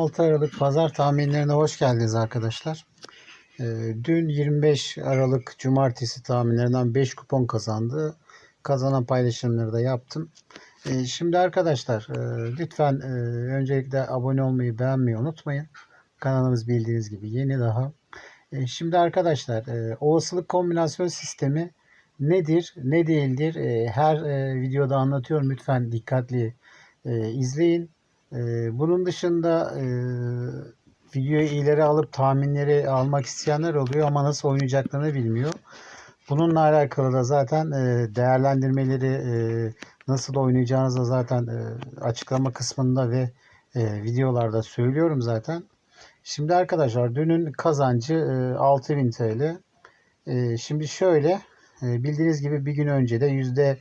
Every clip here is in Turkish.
26 Aralık pazar tahminlerine hoş geldiniz arkadaşlar. Ee, dün 25 Aralık cumartesi tahminlerinden 5 kupon kazandı. Kazanan paylaşımları da yaptım. Ee, şimdi arkadaşlar e, lütfen e, öncelikle abone olmayı beğenmeyi unutmayın. Kanalımız bildiğiniz gibi yeni daha. E, şimdi arkadaşlar e, olasılık kombinasyon sistemi nedir ne değildir her videoda anlatıyorum. Lütfen dikkatli izleyin. Ee, bunun dışında e, videoyu ileri alıp tahminleri almak isteyenler oluyor ama nasıl oynayacaklarını bilmiyor. Bununla alakalı da zaten e, değerlendirmeleri e, nasıl oynayacağınızı zaten açıklama kısmında ve videolarda söylüyorum zaten. Şimdi arkadaşlar dünün kazancı e, 6000 TL. Şimdi şöyle bildiğiniz gibi bir gün önce de yüzde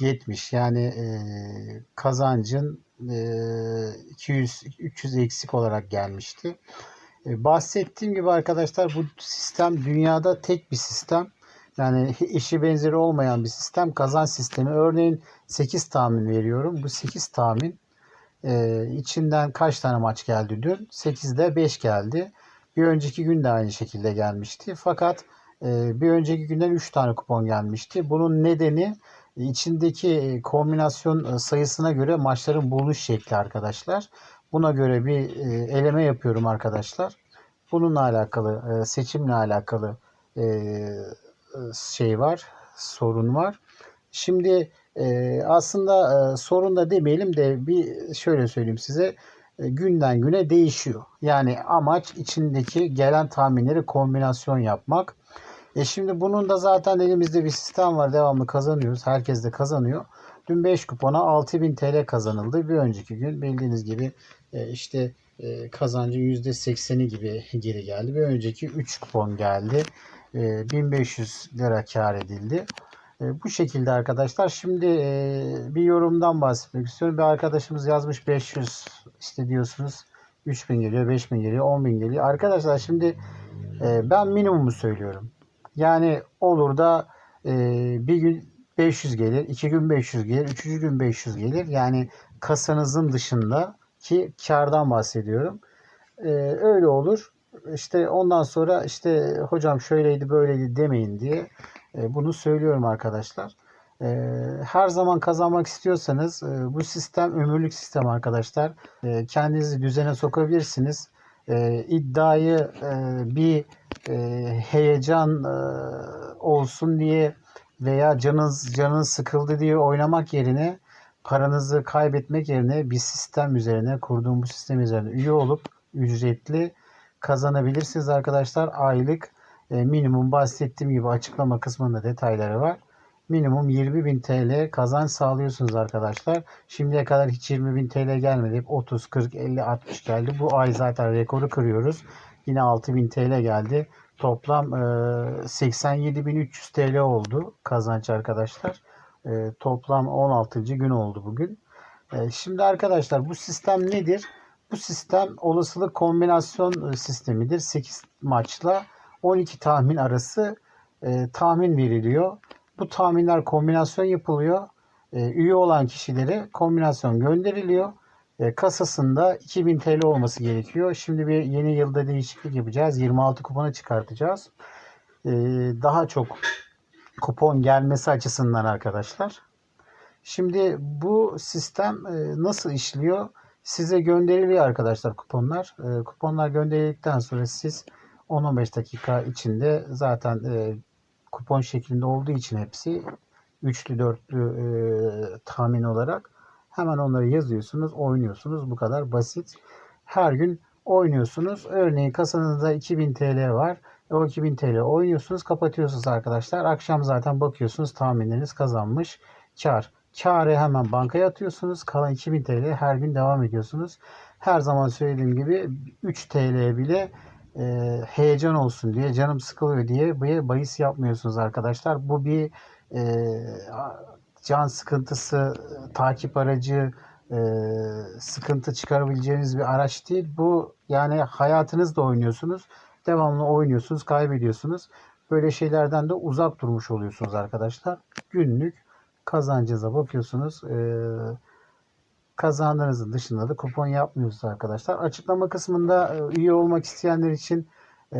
70 yani kazancın e, 200 300 eksik olarak gelmişti. E, bahsettiğim gibi arkadaşlar bu sistem dünyada tek bir sistem. Yani eşi benzeri olmayan bir sistem. Kazanç sistemi. Örneğin 8 tahmin veriyorum. Bu 8 tahmin e, içinden kaç tane maç geldi dün? 8'de 5 geldi. Bir önceki gün de aynı şekilde gelmişti. Fakat e, bir önceki günden 3 tane kupon gelmişti. Bunun nedeni içindeki e, kombinasyon e, sayısına göre maçların bulunuş şekli arkadaşlar. Buna göre bir e, eleme yapıyorum arkadaşlar. Bununla alakalı, seçimle alakalı şey var, sorun var. Şimdi aslında sorun da demeyelim de bir şöyle söyleyeyim size. Günden güne değişiyor. Yani amaç içindeki gelen tahminleri kombinasyon yapmak. E şimdi bunun da zaten elimizde bir sistem var. Devamlı kazanıyoruz. Herkes de kazanıyor. Dün 5 kupona 6000 TL kazanıldı. Bir önceki gün bildiğiniz gibi e, işte e, kazancın %80'i gibi geri geldi. Bir önceki 3 kupon geldi. E, 1500 lira kar edildi. E, bu şekilde arkadaşlar. Şimdi e, bir yorumdan bahsetmek istiyorum. Bir arkadaşımız yazmış 500 işte diyorsunuz. 3000 geliyor, 5000 geliyor, 10000 geliyor. Arkadaşlar şimdi e, ben minimumu söylüyorum. Yani olur da e, bir gün 500 gelir, iki gün 500 gelir, üçüncü gün 500 gelir. Yani kasanızın dışında ki kardan bahsediyorum. E, öyle olur. İşte ondan sonra işte hocam şöyleydi böyleydi demeyin diye e, bunu söylüyorum arkadaşlar. E, her zaman kazanmak istiyorsanız e, bu sistem ömürlük sistem arkadaşlar. E, kendinizi düzene sokabilirsiniz e, iddiayı e, bir e, heyecan e, olsun diye veya canınız canınız sıkıldı diye oynamak yerine paranızı kaybetmek yerine bir sistem üzerine kurduğum bu sistem üzerine üye olup ücretli kazanabilirsiniz arkadaşlar. Aylık e, minimum bahsettiğim gibi açıklama kısmında detayları var minimum 20.000 TL kazanç sağlıyorsunuz arkadaşlar. Şimdiye kadar hiç 20.000 TL gelmedi. Hep 30, 40, 50, 60 geldi. Bu ay zaten rekoru kırıyoruz. Yine 6.000 TL geldi. Toplam e, 87.300 TL oldu kazanç arkadaşlar. E, toplam 16. gün oldu bugün. E, şimdi arkadaşlar bu sistem nedir? Bu sistem olasılık kombinasyon sistemidir. 8 maçla 12 tahmin arası e, tahmin veriliyor. Bu tahminler kombinasyon yapılıyor. E, üye olan kişilere kombinasyon gönderiliyor. E, kasasında 2000 TL olması gerekiyor. Şimdi bir yeni yılda değişiklik yapacağız. 26 kuponu çıkartacağız. E, daha çok kupon gelmesi açısından arkadaşlar. Şimdi bu sistem e, nasıl işliyor? Size gönderiliyor arkadaşlar kuponlar. E, kuponlar gönderildikten sonra siz 10-15 dakika içinde zaten kupon şeklinde olduğu için hepsi üçlü dörtlü tahmin olarak hemen onları yazıyorsunuz, oynuyorsunuz. Bu kadar basit. Her gün oynuyorsunuz. Örneğin kasanızda 2000 TL var. E, o 2000 TL oynuyorsunuz, kapatıyorsunuz arkadaşlar. Akşam zaten bakıyorsunuz tahminleriniz kazanmış. Kar. Karı hemen bankaya atıyorsunuz. Kalan 2000 TL her gün devam ediyorsunuz. Her zaman söylediğim gibi 3 TL bile e, heyecan olsun diye canım sıkılıyor diye bahis yapmıyorsunuz arkadaşlar. Bu bir e, can sıkıntısı, takip aracı, e, sıkıntı çıkarabileceğiniz bir araç değil. Bu yani hayatınızda oynuyorsunuz. Devamlı oynuyorsunuz, kaybediyorsunuz. Böyle şeylerden de uzak durmuş oluyorsunuz arkadaşlar. Günlük kazancınıza bakıyorsunuz. E, Kazandığınızın dışında da kupon yapmıyoruz arkadaşlar. Açıklama kısmında e, üye olmak isteyenler için e,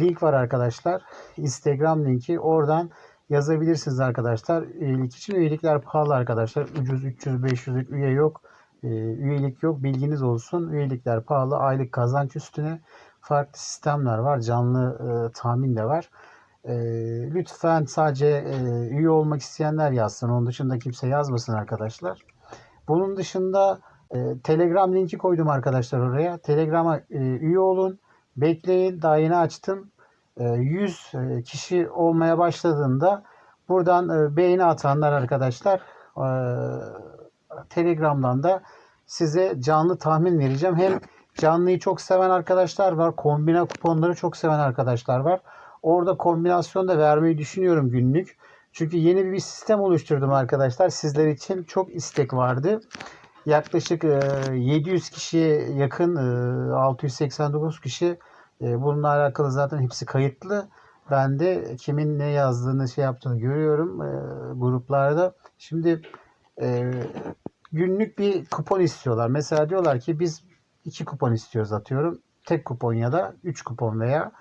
link var arkadaşlar. Instagram linki. Oradan yazabilirsiniz arkadaşlar. Üyelik için üyelikler pahalı arkadaşlar. Ucuz 300-500'lük üye yok. E, üyelik yok. Bilginiz olsun. Üyelikler pahalı. Aylık kazanç üstüne farklı sistemler var. Canlı e, tahmin de var. E, lütfen sadece e, üye olmak isteyenler yazsın. Onun dışında kimse yazmasın arkadaşlar. Bunun dışında e, Telegram linki koydum arkadaşlar oraya. Telegram'a e, üye olun. Bekleyin. Daha yeni açtım. E, 100 e, kişi olmaya başladığında buradan e, beğeni atanlar arkadaşlar e, Telegram'dan da size canlı tahmin vereceğim. Hem canlıyı çok seven arkadaşlar var. Kombine kuponları çok seven arkadaşlar var. Orada kombinasyon da vermeyi düşünüyorum günlük. Çünkü yeni bir sistem oluşturdum arkadaşlar. Sizler için çok istek vardı. Yaklaşık e, 700 kişiye yakın e, 689 kişi e, bununla alakalı zaten hepsi kayıtlı. Ben de kimin ne yazdığını şey yaptığını görüyorum e, gruplarda. Şimdi e, günlük bir kupon istiyorlar. Mesela diyorlar ki biz iki kupon istiyoruz atıyorum. Tek kupon ya da üç kupon veya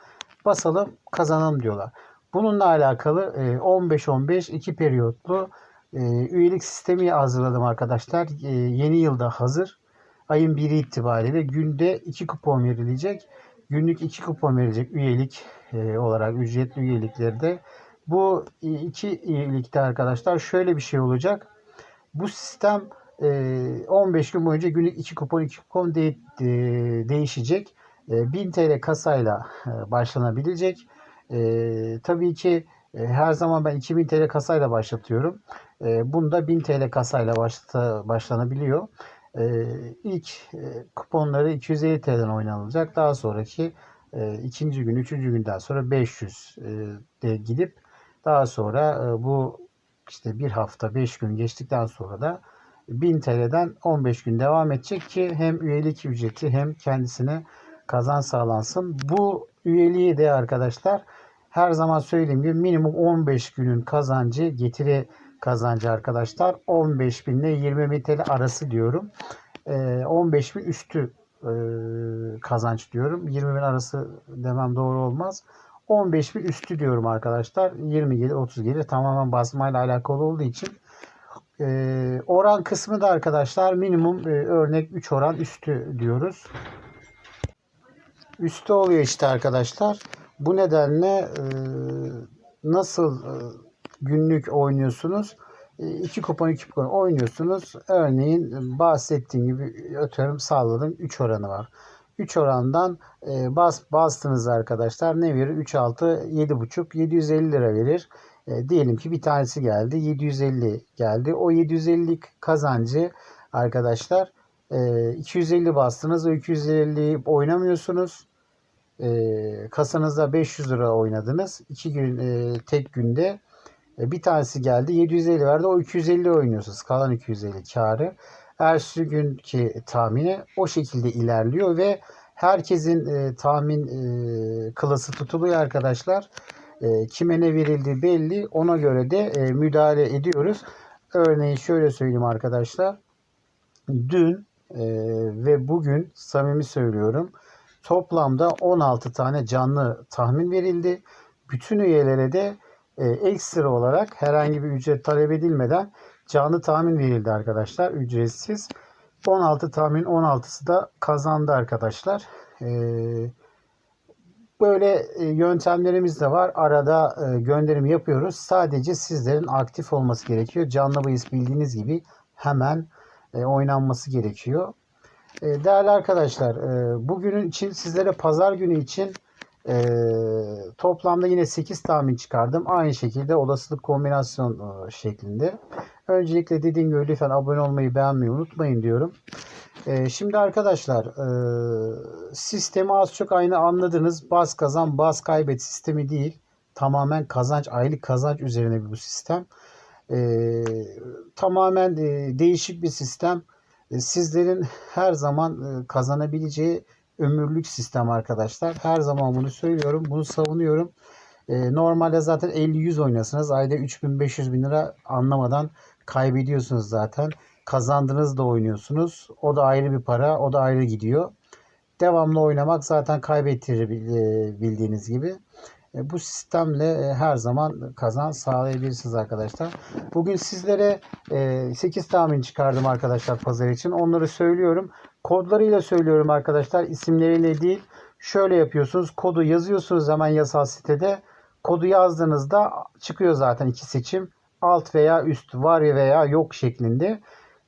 basalım kazanalım diyorlar. Bununla alakalı 15-15 iki periyotlu e, üyelik sistemi hazırladım arkadaşlar. E, Yeni yılda hazır. Ayın 1'i itibariyle günde 2 kupon verilecek. Günlük 2 kupon verilecek üyelik e, olarak ücretli üyeliklerde. Bu iki üyelikte arkadaşlar şöyle bir şey olacak. Bu sistem 15 gün boyunca günlük 2 kupon 2 kupon de, de, değişecek. 1000 TL kasayla başlanabilecek. E, tabii ki e, her zaman ben 2000 TL kasayla başlatıyorum. E, bunda 1000 TL kasayla başla, başlanabiliyor. E, ilk e, kuponları 250 TL'den oynanılacak. Daha sonraki e, ikinci gün, üçüncü günden sonra 500 e, de gidip daha sonra e, bu işte bir hafta, 5 gün geçtikten sonra da 1000 TL'den 15 gün devam edecek ki hem üyelik ücreti hem kendisine kazan sağlansın. Bu üyeliği de arkadaşlar her zaman söylediğim gibi minimum 15 günün kazancı getiri kazancı arkadaşlar 15 bin ile 20 bin TL arası diyorum. 15 bin üstü kazanç diyorum. 20 bin arası demem doğru olmaz. 15 bin üstü diyorum arkadaşlar. 20 gelir 30 gelir tamamen basmayla alakalı olduğu için oran kısmı da arkadaşlar minimum örnek 3 oran üstü diyoruz. Üstü oluyor işte arkadaşlar. Bu nedenle e, nasıl e, günlük oynuyorsunuz? E, iki kupon iki kupon oynuyorsunuz. Örneğin bahsettiğim gibi atıyorum sağladım 3 oranı var. 3 orandan e, bas, bastınız arkadaşlar ne verir? 3 6 7,5 750 lira verir. E, diyelim ki bir tanesi geldi 750 geldi. O 750 kazancı arkadaşlar e, 250 bastınız o 250 oynamıyorsunuz e, kasanızda 500 lira oynadınız. 2 gün e, tek günde bir tanesi geldi 750 verdi. O 250 oynuyorsunuz. Kalan 250 karı. Ertesi günkü tahmini o şekilde ilerliyor ve herkesin e, tahmin e, klası tutuluyor arkadaşlar. E, kime ne verildiği belli. Ona göre de e, müdahale ediyoruz. Örneğin şöyle söyleyeyim arkadaşlar. Dün e, ve bugün samimi söylüyorum Toplamda 16 tane canlı tahmin verildi. Bütün üyelere de e, ekstra olarak herhangi bir ücret talep edilmeden canlı tahmin verildi arkadaşlar. Ücretsiz. 16 tahmin 16'sı da kazandı arkadaşlar. E, böyle yöntemlerimiz de var. Arada e, gönderim yapıyoruz. Sadece sizlerin aktif olması gerekiyor. Canlı bahis bildiğiniz gibi hemen e, oynanması gerekiyor. E, değerli arkadaşlar e, bugünün için sizlere pazar günü için e, toplamda yine 8 tahmin çıkardım. Aynı şekilde olasılık kombinasyon şeklinde. Öncelikle dediğim gibi lütfen abone olmayı beğenmeyi unutmayın diyorum. Şimdi arkadaşlar sistemi az çok aynı anladınız. Bas kazan bas kaybet sistemi değil. Tamamen kazanç aylık kazanç üzerine bu sistem. Tamamen değişik bir sistem. E, sizlerin her zaman e, kazanabileceği ömürlük sistem arkadaşlar. Her zaman bunu söylüyorum. Bunu savunuyorum. E, normalde zaten 50-100 oynasınız. Ayda 3500 bin lira anlamadan kaybediyorsunuz zaten. kazandınız da oynuyorsunuz. O da ayrı bir para, o da ayrı gidiyor. Devamlı oynamak zaten kaybettirir bil- bildiğiniz gibi. E, Bu sistemle e, her zaman kazan sağlayabilirsiniz arkadaşlar. Bugün sizlere 8 tahmin çıkardım arkadaşlar pazar için. Onları söylüyorum. Kodlarıyla söylüyorum arkadaşlar. isimleriyle değil. Şöyle yapıyorsunuz. Kodu yazıyorsunuz hemen yasal sitede. Kodu yazdığınızda çıkıyor zaten iki seçim. Alt veya üst var veya yok şeklinde.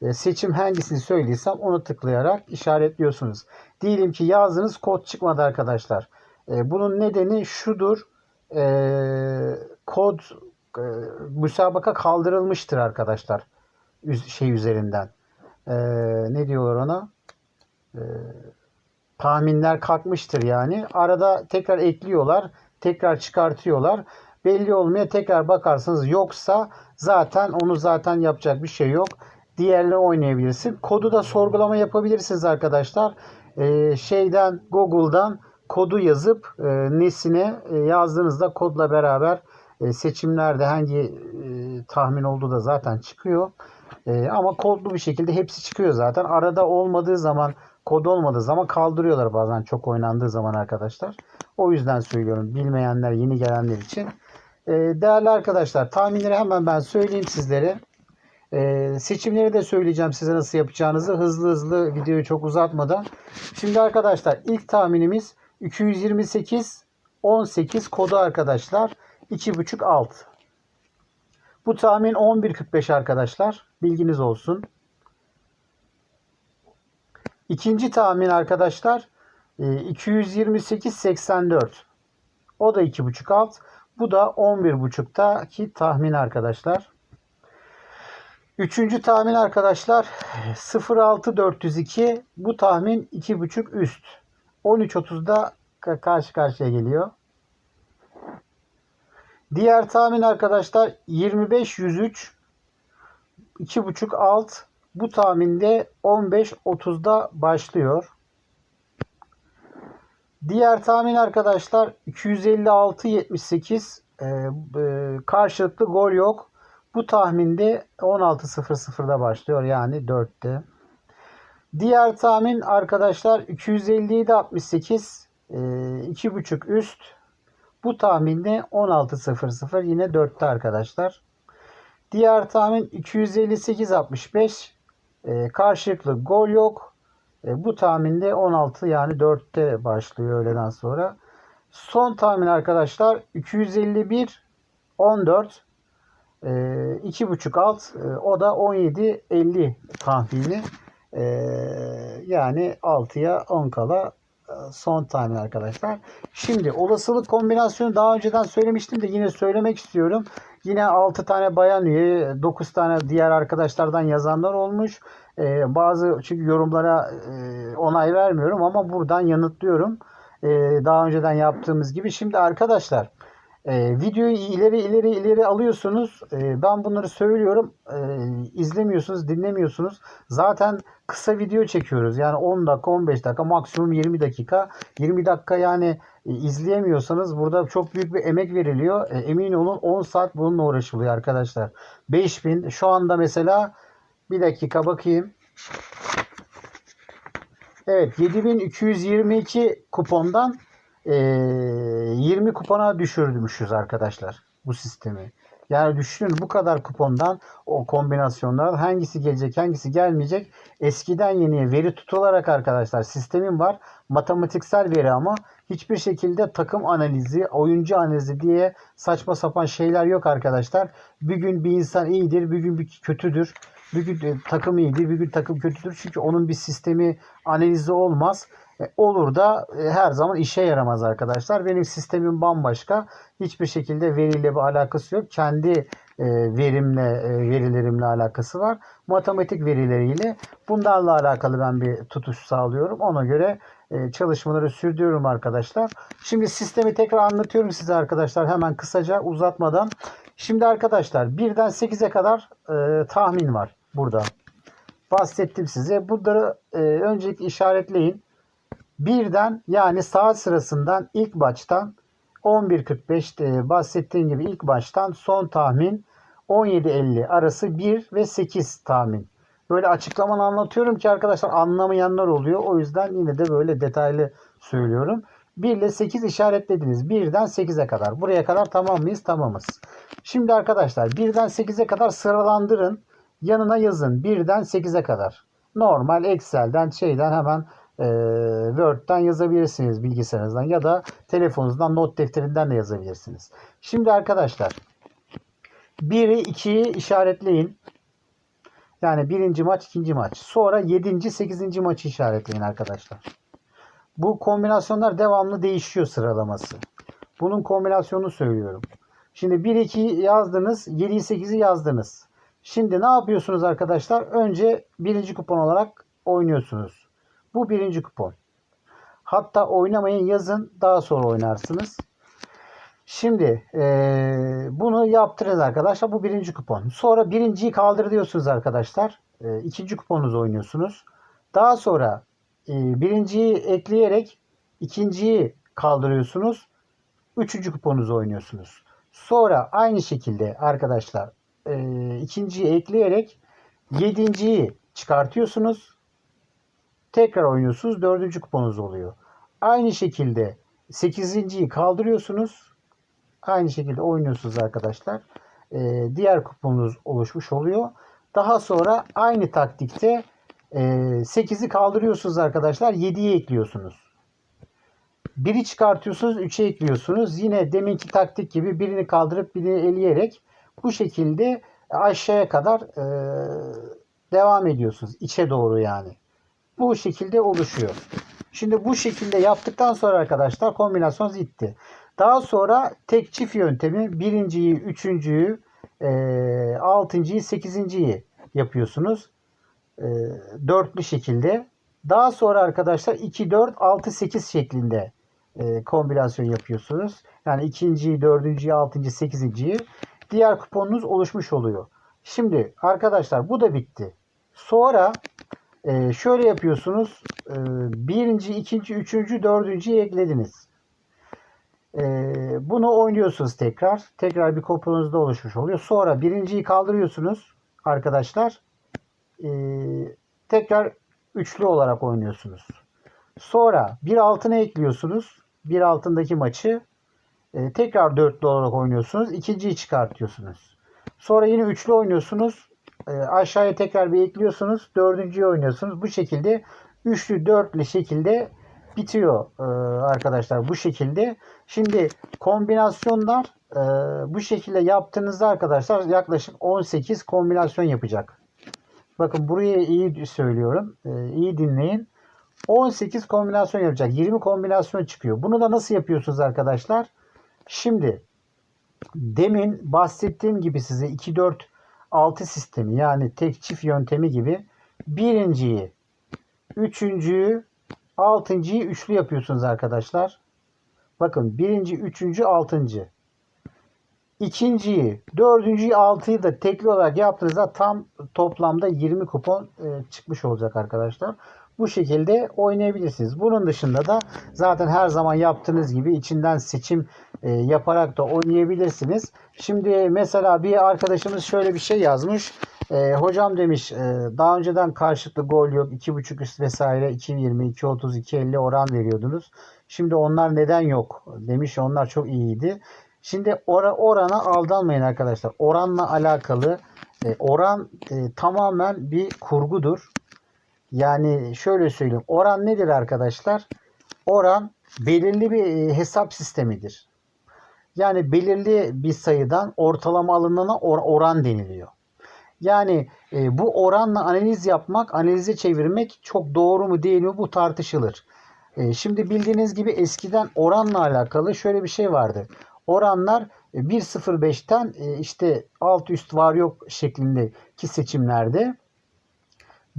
E, Seçim hangisini söylediysem onu tıklayarak işaretliyorsunuz. Diyelim ki yazdınız kod çıkmadı arkadaşlar. E, Bunun nedeni şudur. E, Kod müsabaka kaldırılmıştır arkadaşlar. Şey üzerinden. E, Ne diyorlar ona? E, tahminler kalkmıştır yani. Arada tekrar ekliyorlar, tekrar çıkartıyorlar. Belli olmaya tekrar bakarsınız yoksa zaten onu zaten yapacak bir şey yok. Diğerle oynayabilirsin. Kodu da sorgulama yapabilirsiniz arkadaşlar. Ee, şeyden Google'dan kodu yazıp e, nesine e, yazdığınızda kodla beraber e, seçimlerde hangi e, tahmin olduğu da zaten çıkıyor. E, ama kodlu bir şekilde hepsi çıkıyor zaten. Arada olmadığı zaman kod olmadığı zaman kaldırıyorlar bazen çok oynandığı zaman arkadaşlar. O yüzden söylüyorum bilmeyenler yeni gelenler için. Ee, değerli arkadaşlar tahminleri hemen ben söyleyeyim sizlere. Ee, seçimleri de söyleyeceğim size nasıl yapacağınızı hızlı hızlı videoyu çok uzatmadan. Şimdi arkadaşlar ilk tahminimiz 228 18 kodu arkadaşlar 2.5 alt. Bu tahmin 11.45 arkadaşlar. Bilginiz olsun. İkinci tahmin arkadaşlar e, 228.84. O da 2.5 alt. Bu da 11.5'taki tahmin arkadaşlar. Üçüncü tahmin arkadaşlar 06402. Bu tahmin 2.5 üst. 13.30'da ka- karşı karşıya geliyor. Diğer tahmin arkadaşlar 25.103. 2.5 alt. Bu tahminde 15.30'da başlıyor. Diğer tahmin arkadaşlar 256-78 e, karşılıklı gol yok. Bu tahminde 16.00'da başlıyor yani 4'te. Diğer tahmin arkadaşlar 257-68 e, 2.5 üst. Bu tahminde 16.00 yine 4'te arkadaşlar. Diğer tahmin 258-65 e, karşılıklı gol yok. E, bu tahminde 16 yani 4'te başlıyor öğleden sonra. Son tahmin arkadaşlar 251 14 e, 2.5 alt e, o da 17 50 tahmini. E, yani 6'ya 10 kala son tahmin arkadaşlar. Şimdi olasılık kombinasyonu daha önceden söylemiştim de yine söylemek istiyorum. Yine 6 tane bayan üye, 9 tane diğer arkadaşlardan yazanlar olmuş. Ee, bazı çünkü yorumlara e, onay vermiyorum ama buradan yanıtlıyorum. Ee, daha önceden yaptığımız gibi. Şimdi arkadaşlar e, videoyu ileri ileri ileri alıyorsunuz. E, ben bunları söylüyorum. E, izlemiyorsunuz, dinlemiyorsunuz. Zaten kısa video çekiyoruz. Yani 10 dakika, 15 dakika, maksimum 20 dakika. 20 dakika yani e, izleyemiyorsanız burada çok büyük bir emek veriliyor. E, emin olun 10 saat bununla uğraşılıyor arkadaşlar. 5000 şu anda mesela bir dakika bakayım. Evet 7222 kupondan e, 20 kupona düşürmüşüz arkadaşlar bu sistemi. Yani düşünün bu kadar kupondan o kombinasyonlar hangisi gelecek hangisi gelmeyecek. Eskiden yeniye veri tutularak arkadaşlar sistemin var. Matematiksel veri ama hiçbir şekilde takım analizi, oyuncu analizi diye saçma sapan şeyler yok arkadaşlar. Bir gün bir insan iyidir, bir gün bir kötüdür. Bir gün e, takım iyidir, bir gün takım kötüdür. Çünkü onun bir sistemi analizi olmaz. E, olur da e, her zaman işe yaramaz arkadaşlar. Benim sistemim bambaşka. Hiçbir şekilde veriyle bir alakası yok. Kendi e, verimle, verilerimle alakası var. Matematik verileriyle. Bunlarla alakalı ben bir tutuş sağlıyorum. Ona göre çalışmaları sürdürüyorum arkadaşlar. Şimdi sistemi tekrar anlatıyorum size arkadaşlar. Hemen kısaca uzatmadan. Şimdi arkadaşlar birden 8'e kadar tahmin var burada. Bahsettim size. Bunları öncelikle işaretleyin. Birden yani saat sırasından ilk baştan 11.45'te bahsettiğim gibi ilk baştan son tahmin 17.50 arası 1 ve 8 tahmin. böyle açıklamalı anlatıyorum ki arkadaşlar anlamayanlar oluyor. O yüzden yine de böyle detaylı söylüyorum. 1 ile 8 işaretlediniz. 1'den 8'e kadar. Buraya kadar tamam mıyız? Tamamız. Şimdi arkadaşlar 1'den 8'e kadar sıralandırın. Yanına yazın. 1'den 8'e kadar. Normal Excel'den şeyden hemen e, Word'den yazabilirsiniz bilgisayarınızdan ya da telefonunuzdan not defterinden de yazabilirsiniz. Şimdi arkadaşlar 1'i 2'yi işaretleyin. Yani birinci maç, ikinci maç. Sonra 7. 8. maçı işaretleyin arkadaşlar. Bu kombinasyonlar devamlı değişiyor sıralaması. Bunun kombinasyonunu söylüyorum. Şimdi 1 2 yazdınız, 7'yi 8'i yazdınız. Şimdi ne yapıyorsunuz arkadaşlar? Önce birinci kupon olarak oynuyorsunuz. Bu birinci kupon. Hatta oynamayın yazın daha sonra oynarsınız. Şimdi eee, bunu yaptınız arkadaşlar. Bu birinci kupon. Sonra birinciyi kaldır diyorsunuz arkadaşlar. Eee, ikinci kuponunuzu oynuyorsunuz. Daha sonra eee, birinciyi ekleyerek ikinciyi kaldırıyorsunuz. Üçüncü kuponunuzu oynuyorsunuz. Sonra aynı şekilde arkadaşlar eee, ikinciyi ekleyerek yedinciyi çıkartıyorsunuz. Tekrar oynuyorsunuz. Dördüncü kuponunuz oluyor. Aynı şekilde sekizinciyi kaldırıyorsunuz. Aynı şekilde oynuyorsunuz arkadaşlar. Ee, diğer kuponunuz oluşmuş oluyor. Daha sonra aynı taktikte e, 8'i kaldırıyorsunuz arkadaşlar. 7'yi ekliyorsunuz. 1'i çıkartıyorsunuz. 3'e ekliyorsunuz. Yine deminki taktik gibi birini kaldırıp birini eleyerek bu şekilde aşağıya kadar e, devam ediyorsunuz. içe doğru yani. Bu şekilde oluşuyor. Şimdi bu şekilde yaptıktan sonra arkadaşlar kombinasyon gitti. Daha sonra tek çift yöntemi birinciyi, üçüncüyü, e, altıncıyı, sekizinciyi yapıyorsunuz. E, dörtlü şekilde. Daha sonra arkadaşlar 2, 4, 6, 8 şeklinde e, kombinasyon yapıyorsunuz. Yani ikinciyi, dördüncüyü, altıncıyı, sekizinciyi. Diğer kuponunuz oluşmuş oluyor. Şimdi arkadaşlar bu da bitti. Sonra e, şöyle yapıyorsunuz. E, birinci, ikinci, üçüncü, dördüncüyü eklediniz. E, bunu oynuyorsunuz tekrar. Tekrar bir kuponunuz da oluşmuş oluyor. Sonra birinciyi kaldırıyorsunuz arkadaşlar. E, tekrar üçlü olarak oynuyorsunuz. Sonra bir altına ekliyorsunuz. Bir altındaki maçı e, tekrar dörtlü olarak oynuyorsunuz. İkinciyi çıkartıyorsunuz. Sonra yine üçlü oynuyorsunuz. E, aşağıya tekrar bir ekliyorsunuz. Dördüncüyü oynuyorsunuz. Bu şekilde üçlü dörtlü şekilde bitiyor e, arkadaşlar. Bu şekilde. Şimdi kombinasyonlar e, bu şekilde yaptığınızda arkadaşlar yaklaşık 18 kombinasyon yapacak. Bakın buraya iyi söylüyorum. E, iyi dinleyin. 18 kombinasyon yapacak. 20 kombinasyon çıkıyor. Bunu da nasıl yapıyorsunuz arkadaşlar? Şimdi demin bahsettiğim gibi size 2 4 6 sistemi yani tek çift yöntemi gibi birinciyi, üçüncüyü, altıncıyı üçlü yapıyorsunuz arkadaşlar. Bakın birinci, üçüncü, altıncı. İkinciyi, dördüncüyü, altıyı da tekli olarak yaptığınızda tam toplamda 20 kupon e, çıkmış olacak arkadaşlar. Bu şekilde oynayabilirsiniz. Bunun dışında da zaten her zaman yaptığınız gibi içinden seçim e, yaparak da oynayabilirsiniz. Şimdi mesela bir arkadaşımız şöyle bir şey yazmış. E, hocam demiş e, daha önceden karşılıklı gol yok 2.5 üst vesaire 2.20 2.30 2.50 oran veriyordunuz. Şimdi onlar neden yok demiş. Onlar çok iyiydi. Şimdi ora, orana aldanmayın arkadaşlar. Oranla alakalı e, oran e, tamamen bir kurgudur. Yani şöyle söyleyeyim. Oran nedir arkadaşlar? Oran belirli bir e, hesap sistemidir. Yani belirli bir sayıdan ortalama alınana or- oran deniliyor. Yani e, bu oranla analiz yapmak, analize çevirmek çok doğru mu değil mi bu tartışılır. E, şimdi bildiğiniz gibi eskiden oranla alakalı şöyle bir şey vardı. Oranlar e, 1.05'ten e, işte alt üst var yok şeklindeki seçimlerde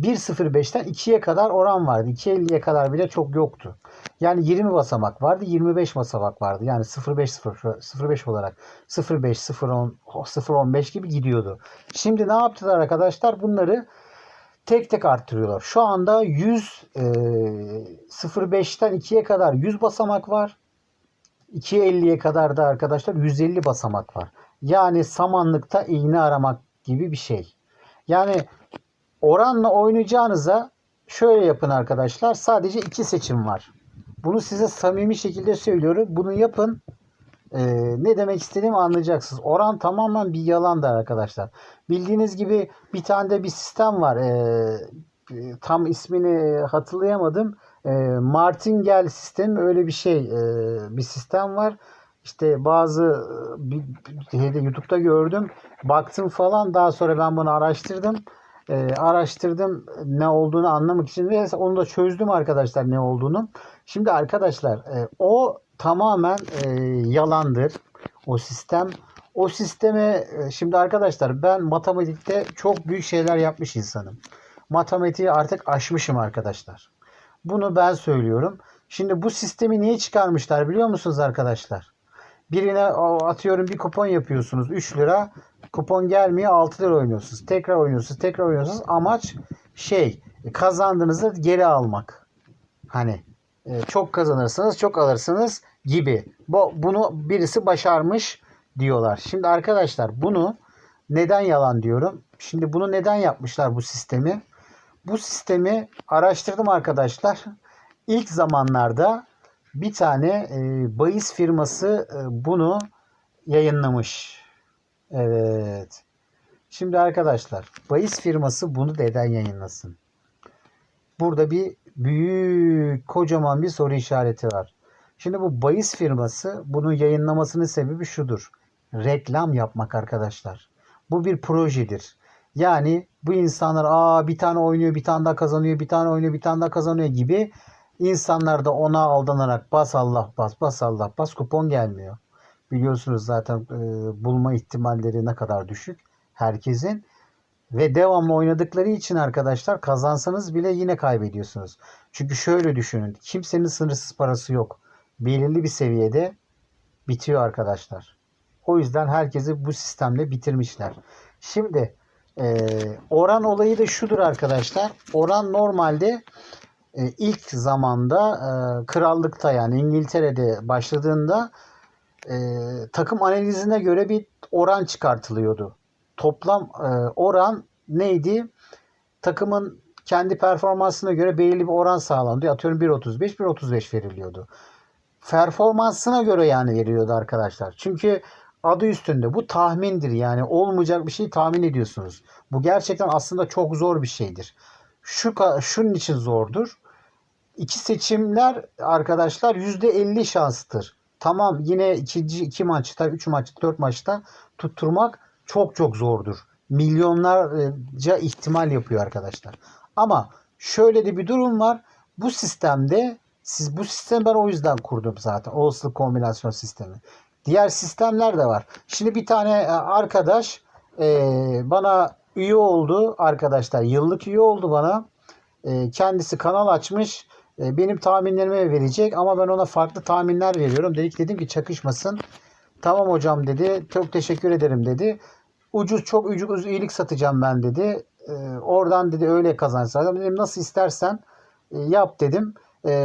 1.05'ten 2'ye kadar oran vardı. 2.50'ye kadar bile çok yoktu. Yani 20 basamak vardı, 25 basamak vardı. Yani 0.5 05 olarak 0.5, 0.10, 0.15 gibi gidiyordu. Şimdi ne yaptılar arkadaşlar? Bunları tek tek arttırıyorlar. Şu anda 100 e, 0.5'ten 2'ye kadar 100 basamak var. 2.50'ye kadar da arkadaşlar 150 basamak var. Yani samanlıkta iğne aramak gibi bir şey. Yani oranla oynayacağınıza şöyle yapın arkadaşlar. Sadece iki seçim var. Bunu size samimi şekilde söylüyorum. Bunu yapın. Ee, ne demek istediğimi anlayacaksınız. Oran tamamen bir yalandır arkadaşlar. Bildiğiniz gibi bir tane de bir sistem var. Ee, tam ismini hatırlayamadım. Ee, Martingale sistemi öyle bir şey ee, bir sistem var. İşte bazı e, bir, bir- YouTube'da gördüm. Baktım falan. Daha sonra ben bunu araştırdım. Ee, araştırdım ne olduğunu anlamak için ve onu da çözdüm arkadaşlar ne olduğunu. Şimdi arkadaşlar e, o tamamen e, yalandır. O sistem. O sisteme e, şimdi arkadaşlar ben matematikte çok büyük şeyler yapmış insanım. Matematiği artık aşmışım arkadaşlar. Bunu ben söylüyorum. Şimdi bu sistemi niye çıkarmışlar biliyor musunuz arkadaşlar? Birine atıyorum bir kupon yapıyorsunuz 3 lira. Kupon gelmiyor 6 lira oynuyorsunuz. Tekrar oynuyorsunuz. Tekrar oynuyorsunuz. Amaç şey kazandığınızı geri almak. Hani e, çok kazanırsınız çok alırsınız gibi. Bu, bunu birisi başarmış diyorlar. Şimdi arkadaşlar bunu neden yalan diyorum? Şimdi bunu neden yapmışlar bu sistemi? Bu sistemi araştırdım arkadaşlar. İlk zamanlarda bir tane e, bahis firması e, bunu yayınlamış. Evet. Şimdi arkadaşlar bahis firması bunu neden yayınlasın? Burada bir büyük kocaman bir soru işareti var. Şimdi bu bahis firması bunun yayınlamasının sebebi şudur. Reklam yapmak arkadaşlar. Bu bir projedir. Yani bu insanlar aa bir tane oynuyor bir tane daha kazanıyor bir tane oynuyor bir tane daha kazanıyor gibi insanlar da ona aldanarak bas Allah bas bas Allah bas kupon gelmiyor. Biliyorsunuz zaten e, bulma ihtimalleri ne kadar düşük herkesin ve devamlı oynadıkları için arkadaşlar kazansanız bile yine kaybediyorsunuz. Çünkü şöyle düşünün kimsenin sınırsız parası yok. Belirli bir seviyede bitiyor arkadaşlar. O yüzden herkesi bu sistemle bitirmişler. Şimdi e, oran olayı da şudur arkadaşlar. Oran normalde e, ilk zamanda e, krallıkta yani İngiltere'de başladığında e, takım analizine göre bir oran çıkartılıyordu. Toplam e, oran neydi? Takımın kendi performansına göre belirli bir oran sağlandı. Atıyorum 1.35, 1.35 veriliyordu. Performansına göre yani veriliyordu arkadaşlar. Çünkü adı üstünde bu tahmindir yani olmayacak bir şey tahmin ediyorsunuz. Bu gerçekten aslında çok zor bir şeydir. Şu şunun için zordur. İki seçimler arkadaşlar %50 şanstır. Tamam yine ikinci iki maçta, üç maçta, dört maçta tutturmak çok çok zordur. Milyonlarca ihtimal yapıyor arkadaşlar. Ama şöyle de bir durum var. Bu sistemde siz bu sistemi ben o yüzden kurdum zaten. Olasılık kombinasyon sistemi. Diğer sistemler de var. Şimdi bir tane e, arkadaş e, bana üye oldu arkadaşlar. Yıllık üye oldu bana. E, kendisi kanal açmış. E, benim tahminlerimi verecek ama ben ona farklı tahminler veriyorum. Dedik dedim ki çakışmasın. Tamam hocam dedi. Çok teşekkür ederim dedi. Ucuz çok ucuz iyilik satacağım ben dedi. E, oradan dedi öyle sağlayacağım. Dedim nasıl istersen yap dedim.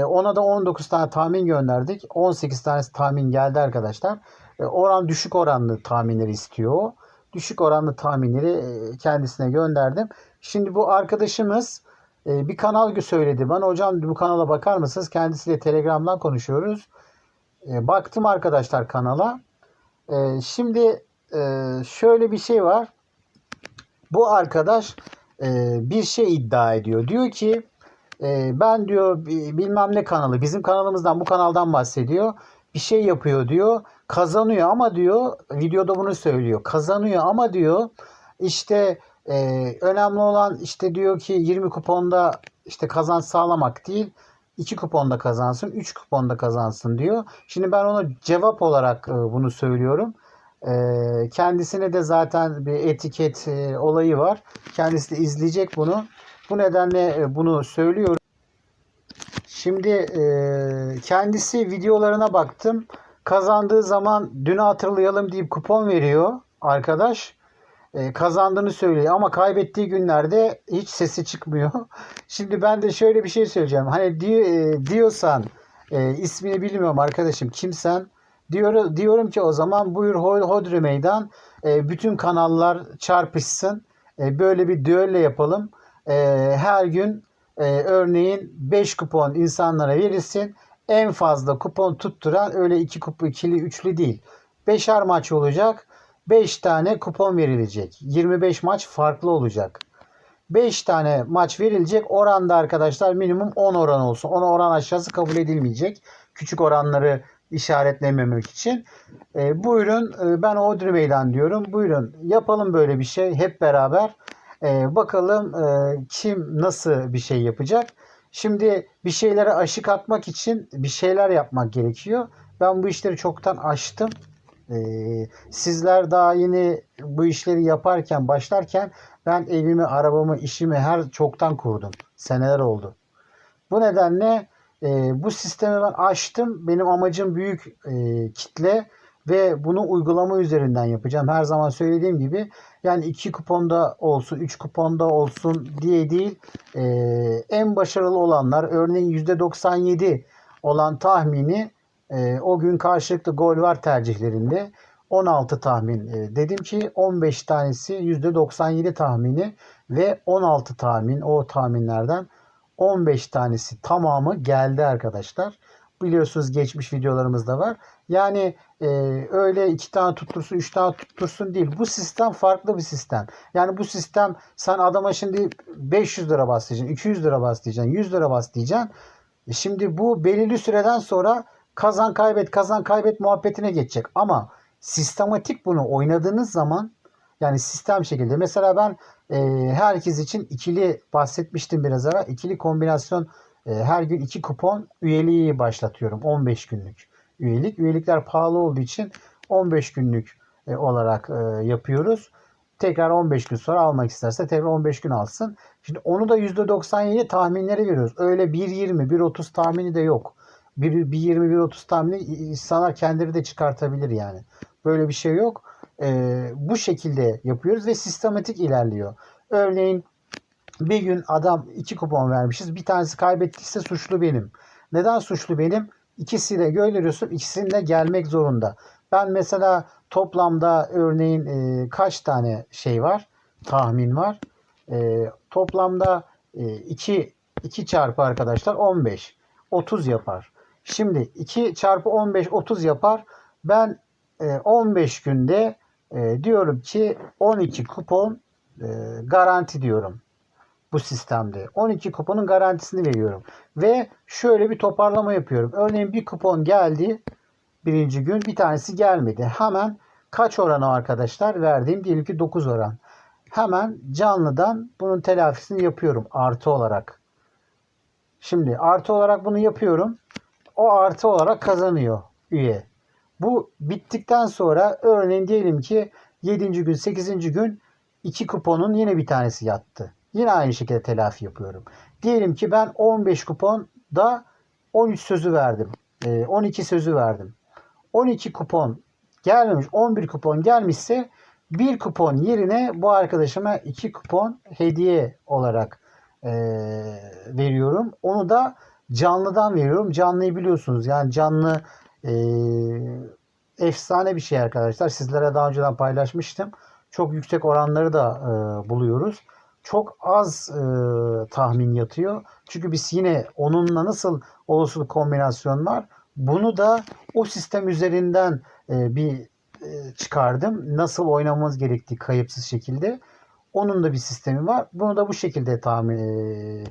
Ona da 19 tane tahmin gönderdik. 18 tanesi tahmin geldi arkadaşlar. Oran düşük oranlı tahminleri istiyor. Düşük oranlı tahminleri e, kendisine gönderdim. Şimdi bu arkadaşımız e, bir kanal söyledi bana. Hocam bu kanala bakar mısınız? Kendisiyle Telegram'dan konuşuyoruz. E, baktım arkadaşlar kanala. Şimdi şöyle bir şey var. Bu arkadaş bir şey iddia ediyor. Diyor ki ben diyor bi- bilmem ne kanalı bizim kanalımızdan bu kanaldan bahsediyor. Bir şey yapıyor diyor. Kazanıyor ama diyor videoda bunu söylüyor. Kazanıyor ama diyor işte e, önemli olan işte diyor ki 20 kuponda işte kazanç sağlamak değil. 2 kuponda kazansın, 3 kuponda kazansın diyor. Şimdi ben ona cevap olarak e, bunu söylüyorum. E, kendisine de zaten bir etiket e, olayı var. Kendisi de izleyecek bunu. Bu nedenle e, bunu söylüyorum. Şimdi e, kendisi videolarına baktım. Kazandığı zaman dünü hatırlayalım deyip kupon veriyor arkadaş. E, kazandığını söylüyor ama kaybettiği günlerde hiç sesi çıkmıyor. Şimdi ben de şöyle bir şey söyleyeceğim. Hani di, e, diyorsan e, ismini bilmiyorum arkadaşım kimsen diyor diyorum ki o zaman buyur Ho- Hodri Meydan e, bütün kanallar çarpışsın. E, böyle bir düello yapalım. e, her gün e, örneğin 5 kupon insanlara verilsin. En fazla kupon tutturan öyle 2 kupon ikili üçlü değil. 5'er maç olacak. 5 tane kupon verilecek. 25 maç farklı olacak. 5 tane maç verilecek. Oranda arkadaşlar minimum 10 oran olsun. 10 oran aşağısı kabul edilmeyecek. Küçük oranları işaretlememek için. E, buyurun e, ben Odri Meydan diyorum. Buyurun yapalım böyle bir şey hep beraber. E, bakalım e, kim nasıl bir şey yapacak. Şimdi bir şeylere aşık atmak için bir şeyler yapmak gerekiyor. Ben bu işleri çoktan aştım. E, sizler daha yeni bu işleri yaparken, başlarken ben evimi, arabamı, işimi her çoktan kurdum. Seneler oldu. Bu nedenle e, bu sistemi ben açtım. Benim amacım büyük e, kitle ve bunu uygulama üzerinden yapacağım. Her zaman söylediğim gibi yani iki kuponda olsun, üç kuponda olsun diye değil. E, en başarılı olanlar örneğin %97 olan tahmini e, o gün karşılıklı gol var tercihlerinde 16 tahmin e, dedim ki 15 tanesi %97 tahmini ve 16 tahmin o tahminlerden 15 tanesi tamamı geldi arkadaşlar. Biliyorsunuz geçmiş videolarımızda var. Yani e, öyle iki tane tuttursun, üç tane tuttursun değil. Bu sistem farklı bir sistem. Yani bu sistem sen adama şimdi 500 lira bas diyeceksin, 200 lira bas diyeceksin, 100 lira bas diyeceksin. Şimdi bu belirli süreden sonra kazan kaybet kazan kaybet muhabbetine geçecek. Ama sistematik bunu oynadığınız zaman yani sistem şekilde. Mesela ben e, herkes için ikili bahsetmiştim biraz evvel. İkili kombinasyon e, her gün iki kupon üyeliği başlatıyorum. 15 günlük üyelik. Üyelikler pahalı olduğu için 15 günlük e, olarak e, yapıyoruz. Tekrar 15 gün sonra almak isterse tekrar 15 gün alsın. Şimdi onu da %97 tahminleri veriyoruz. Öyle 1.20, 1.30 tahmini de yok. 1.20, 1.30 tahmini insanlar kendileri de çıkartabilir yani. Böyle bir şey yok. Ee, bu şekilde yapıyoruz ve sistematik ilerliyor. Örneğin bir gün adam iki kupon vermişiz. Bir tanesi kaybettiyse suçlu benim. Neden suçlu benim? İkisiyle gönderiyorsun. İkisinde gelmek zorunda. Ben mesela toplamda örneğin e, kaç tane şey var? Tahmin var. E, toplamda 2 2 çarpı arkadaşlar 15. 30 yapar. Şimdi 2 çarpı 15 30 yapar. Ben e, 15 günde e, diyorum ki 12 kupon e, garanti diyorum bu sistemde. 12 kuponun garantisini veriyorum. Ve şöyle bir toparlama yapıyorum. Örneğin bir kupon geldi birinci gün bir tanesi gelmedi. Hemen kaç oranı arkadaşlar verdiğim diyelim ki 9 oran. Hemen canlıdan bunun telafisini yapıyorum artı olarak. Şimdi artı olarak bunu yapıyorum. O artı olarak kazanıyor üye. Bu bittikten sonra örneğin diyelim ki 7. gün 8. gün 2 kuponun yine bir tanesi yattı. Yine aynı şekilde telafi yapıyorum. Diyelim ki ben 15 kuponda 13 sözü verdim. 12 sözü verdim. 12 kupon gelmemiş 11 kupon gelmişse bir kupon yerine bu arkadaşıma 2 kupon hediye olarak e, veriyorum. Onu da canlıdan veriyorum. Canlıyı biliyorsunuz. Yani canlı e, efsane bir şey arkadaşlar. Sizlere daha önceden paylaşmıştım. Çok yüksek oranları da e, buluyoruz. Çok az e, tahmin yatıyor. Çünkü biz yine onunla nasıl olasılık kombinasyon var. Bunu da o sistem üzerinden e, bir e, çıkardım. Nasıl oynamamız gerektiği kayıpsız şekilde. Onun da bir sistemi var. Bunu da bu şekilde tahmin e,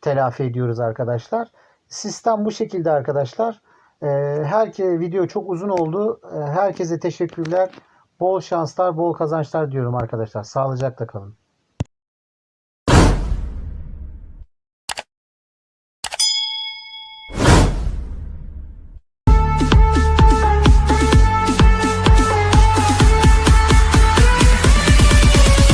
telafi ediyoruz arkadaşlar. Sistem bu şekilde arkadaşlar. E, herke video çok uzun oldu. E, herkese teşekkürler. Bol şanslar, bol kazançlar diyorum arkadaşlar. Sağlıcakla kalın.